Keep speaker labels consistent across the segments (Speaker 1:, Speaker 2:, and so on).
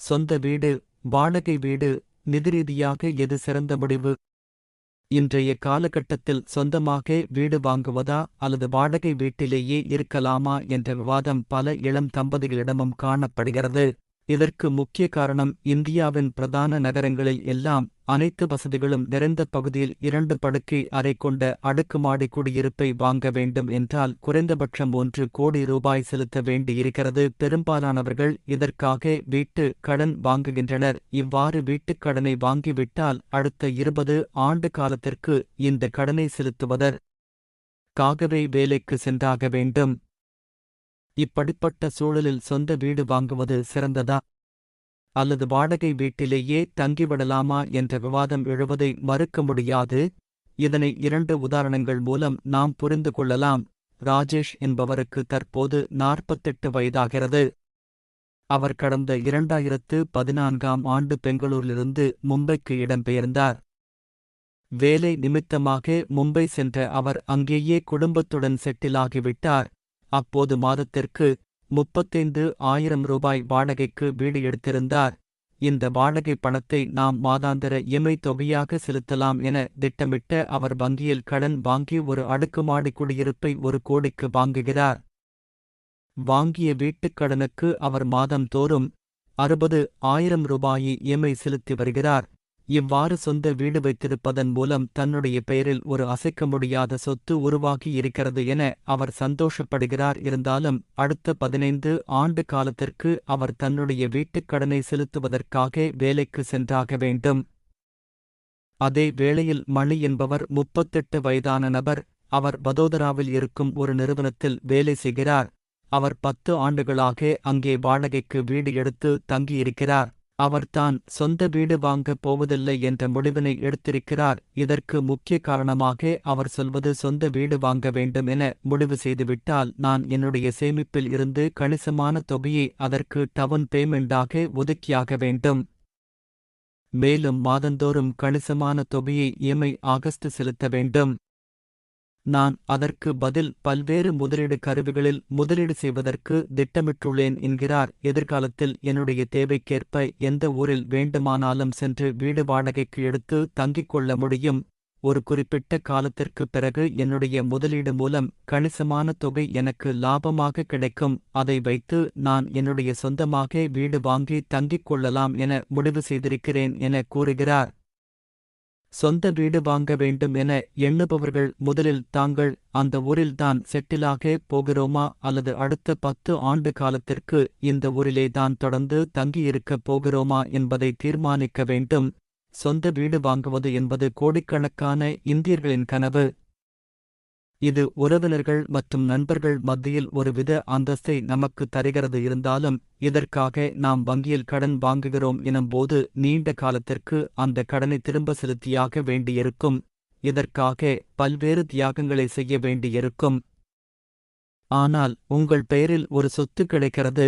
Speaker 1: சொந்த வீடு வாடகை வீடு நிதிரீதியாக எது சிறந்த முடிவு? இன்றைய காலகட்டத்தில் சொந்தமாக வீடு வாங்குவதா அல்லது வாடகை வீட்டிலேயே இருக்கலாமா என்ற விவாதம் பல இளம் தம்பதிகளிடமும் காணப்படுகிறது. இதற்கு முக்கிய காரணம் இந்தியாவின் பிரதான நகரங்களில் எல்லாம் அனைத்து வசதிகளும் நிறைந்த பகுதியில் இரண்டு படுக்கை அறை கொண்ட அடுக்குமாடி குடியிருப்பை வாங்க வேண்டும் என்றால் குறைந்தபட்சம் ஒன்று கோடி ரூபாய் செலுத்த வேண்டியிருக்கிறது. பெரும்பாலானவர்கள் இதற்காக வீட்டு கடன் வாங்குகின்றனர். இவ்வாறு வீட்டுக் கடனை வாங்கிவிட்டால் அடுத்த இருபது ஆண்டு காலத்திற்கு இந்த கடனை செலுத்துவதற்காகவே வேலைக்கு சென்றாக வேண்டும். இப்படிப்பட்ட சூழலில் சொந்த வீடு வாங்குவது சிறந்ததா? அல்லது வாடகை வீட்டிலேயே தங்கிவிடலாமா என்ற விவாதம் எழுவதை மறுக்க முடியாது? இதனை இரண்டு உதாரணங்கள் மூலம் நாம் புரிந்து கொள்ளலாம். ராஜேஷ் என்பவருக்கு தற்போது நாற்பத்தெட்டு வயதாகிறது. அவர் கடந்த இரண்டாயிரத்து பதினான்காம் ஆண்டு பெங்களூரிலிருந்து மும்பைக்கு இடம்பெயர்ந்தார். வேலை நிமித்தமாக மும்பை சென்ற அவர் அங்கேயே குடும்பத்துடன் செட்டிலாகிவிட்டார். அப்போது மாதத்திற்கு முப்பத்தைந்து ஆயிரம் ரூபாய் வாடகைக்கு வீடு எடுத்திருந்தார். இந்த வாடகை பணத்தை நாம் மாதாந்திர இமை தொகையாக செலுத்தலாம் என திட்டமிட்ட அவர் வங்கியில் கடன் வாங்கி ஒரு அடுக்குமாடி குடியிருப்பை ஒரு கோடிக்கு வாங்குகிறார். வாங்கிய வீட்டுக் கடனுக்கு அவர் மாதம் தோறும் அறுபது ஆயிரம் ரூபாயை இமை செலுத்தி வருகிறார். இவ்வாறு சொந்த வீடு வைத்திருப்பதன் மூலம் தன்னுடைய பெயரில் ஒரு அசைக்க முடியாத சொத்து உருவாகி இருக்கிறது என அவர் சந்தோஷப்படுகிறார். இருந்தாலும் அடுத்த பதினைந்து ஆண்டு காலத்திற்கு அவர் தன்னுடைய வீட்டுக் கடனை செலுத்துவதற்காக வேலைக்கு சென்றாக வேண்டும். அதே வேளையில் மணி என்பவர் முப்பத்தெட்டு வயதான நபர். அவர் வதோதராவில் இருக்கும் ஒரு நிறுவனத்தில் வேலை செய்கிறார். அவர் பத்து ஆண்டுகளாக அங்கே வாடகைக்கு வீடு எடுத்து தங்கியிருக்கிறார். அவர் தான் சொந்த வீடு வாங்கப் போவதில்லை என்ற முடிவினை எடுத்திருக்கிறார். இதற்கு முக்கிய காரணமாக அவர் சொல்வது சொந்த வீடு வாங்க வேண்டும் என முடிவு செய்துவிட்டால் நான் என்னுடைய சேமிப்பில் இருந்து கணிசமான தொகையை அதற்கு டவுன் பேமெண்டாக ஒதுக்கியாக வேண்டும். மேலும் மாதந்தோறும் கணிசமான தொகையை இஎம்ஐ ஆகஸ்ட் செலுத்த வேண்டும். நான் அதற்கு பதில் பல்வேறு முதலீடு கருவிகளில் முதலீடு செய்வதற்கு திட்டமிட்டுள்ளேன் என்கிறார். எதிர்காலத்தில் என்னுடைய தேவைக்கேற்ப எந்த ஊரில் வேண்டுமானாலும் சென்று வீடு வாடகைக்கு எடுத்து தங்கிக் கொள்ள முடியும். ஒரு குறிப்பிட்ட காலத்திற்கு பிறகு என்னுடைய முதலீடு மூலம் கணிசமான தொகை எனக்கு லாபமாக கிடைக்கும். அதை வைத்து நான் என்னுடைய சொந்தமாக வீடு வாங்கி தங்கிக் கொள்ளலாம் என முடிவு செய்திருக்கிறேன் என கூறுகிறார். சொந்த வீடு வாங்க வேண்டும் என எண்ணுபவர்கள் முதலில் தாங்கள் அந்த ஊரில்தான் செட்டிலாக போகிறோமா அல்லது அடுத்த பத்து ஆண்டு காலத்திற்கு இந்த ஊரிலே தான் தொடர்ந்து தங்கியிருக்கப் போகிறோமா என்பதை தீர்மானிக்க வேண்டும். சொந்த வீடு வாங்குவது என்பது கோடிக்கணக்கான இந்தியர்களின் கனவு. இது உறவினர்கள் மற்றும் நண்பர்கள் மத்தியில் ஒருவித அந்தஸ்தை நமக்கு தருகிறது. இருந்தாலும் இதற்காக நாம் வங்கியில் கடன் வாங்குகிறோம் எனும்போது நீண்ட காலத்திற்கு அந்த கடனை திரும்ப செலுத்தியாக வேண்டியிருக்கும். இதற்காக பல்வேறு தியாகங்களை செய்ய வேண்டியிருக்கும். ஆனால் உங்கள் பெயரில் ஒரு சொத்து கிடைக்கிறது.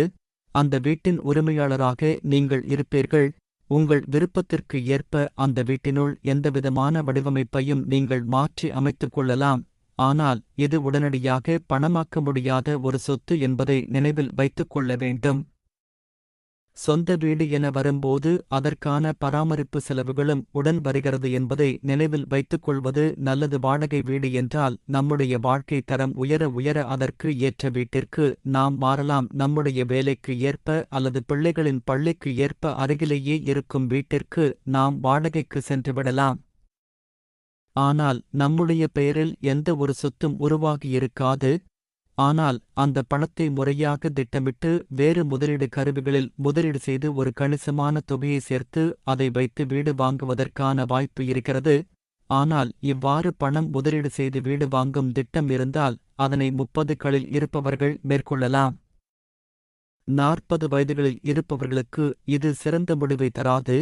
Speaker 1: அந்த வீட்டின் உரிமையாளராக நீங்கள் இருப்பீர்கள். உங்கள் விருப்பத்திற்கு ஏற்ப அந்த வீட்டினுள் எந்தவிதமான வடிவமைப்பையும் நீங்கள் மாற்றி அமைத்துக் கொள்ளலாம். ஆனால் இது உடனடியாக பணமாக்க முடியாத ஒரு சொத்து என்பதை நினைவில் வைத்துக் கொள்ள வேண்டும். சொந்த வீடு என வரும்போது அதற்கான பராமரிப்பு செலவுகளும் உடன் வருகிறது என்பதை நினைவில் வைத்துக் கொள்வது நல்லது. வாடகை வீடு என்றால் நம்முடைய வாழ்க்கை தரம் உயர உயர அதற்கு ஏற்ற வீட்டிற்கு நாம் மாறலாம். நம்முடைய வேலைக்கு ஏற்ப அல்லது பிள்ளைகளின் பள்ளிக்கு ஏற்ப அருகிலேயே இருக்கும் வீட்டிற்கு நாம் வாடகைக்கு சென்றுவிடலாம் ஆனால் நம்முடைய பெயரில் எந்த ஒரு சொத்தும் உருவாகியிருக்காது. ஆனால் அந்த பணத்தை முறையாக திட்டமிட்டு வேறு முதலீடு கருவிகளில் முதலீடு செய்து ஒரு கணிசமான தொகையை சேர்த்து அதை வைத்து வீடு வாங்குவதற்கான வாய்ப்பு இருக்கிறது. ஆனால் இவ்வாறு பணம் முதலீடு செய்து வீடு வாங்கும் திட்டம் இருந்தால் அதனை முப்பதுகளில் இருப்பவர்கள் மேற்கொள்ளலாம். நாற்பது வயதுகளில் இருப்பவர்களுக்கு இது சிறந்த முடிவை தராது.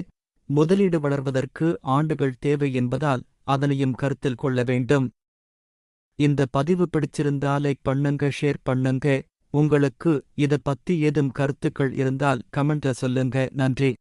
Speaker 1: முதலீடு வளர்வதற்கு ஆண்டுகள் தேவை என்பதால் அதனையும் கருத்தில் கொள்ள வேண்டும். இந்த பதிவு பிடிச்சிருந்தா லைக் பண்ணுங்க ஷேர் பண்ணுங்க. உங்களுக்கு இத பத்தி ஏதும் கருத்துக்கள் இருந்தால் கமெண்ட்ல சொல்லுங்க. நன்றி.